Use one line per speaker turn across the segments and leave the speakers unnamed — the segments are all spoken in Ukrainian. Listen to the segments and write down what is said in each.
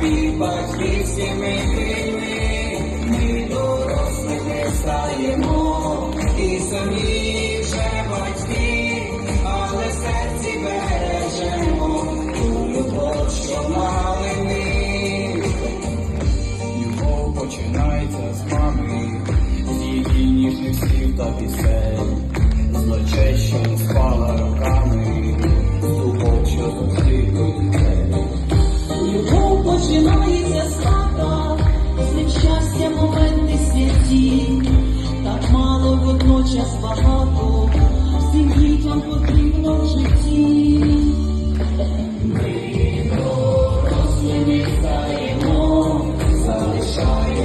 під батьківськими крильми, ми дорослими стаємо, і самі вже батьки, але серці бережемо любов, що мали ми.
Любов починається з мами, з її та пісень, з що не спала роками, з духов, що завжди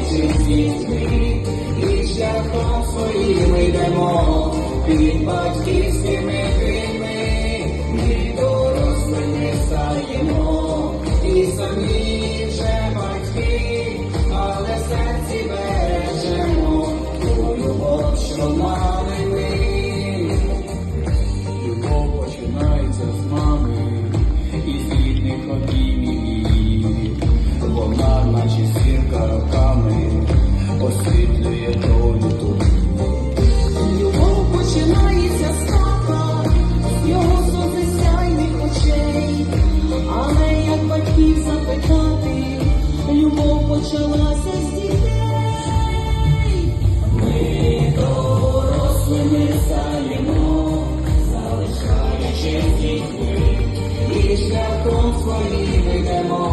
залишаючись дітьми, і шляхом своїм йдемо, під
почалася з дітей. Ми дорослими стаємо, залишаючись дітьми.
І шляхом своїм йдемо,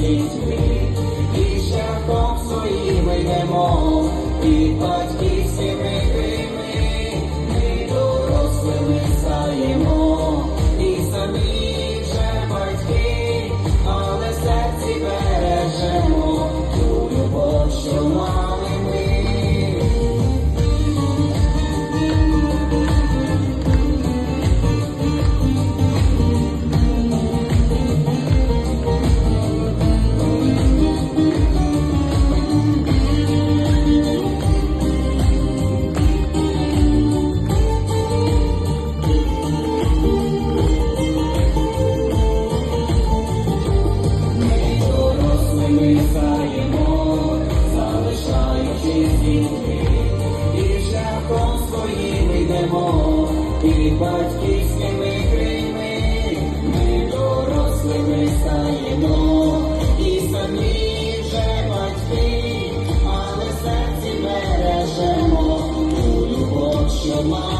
дітьми, і шляхом своїм йдемо, під батьківськими ми дорослими стаємо, своїм йдемо, під батьківськими крими ми дорослими стаємо, і самі вже батьки, але серці бережемо у любов, що ми.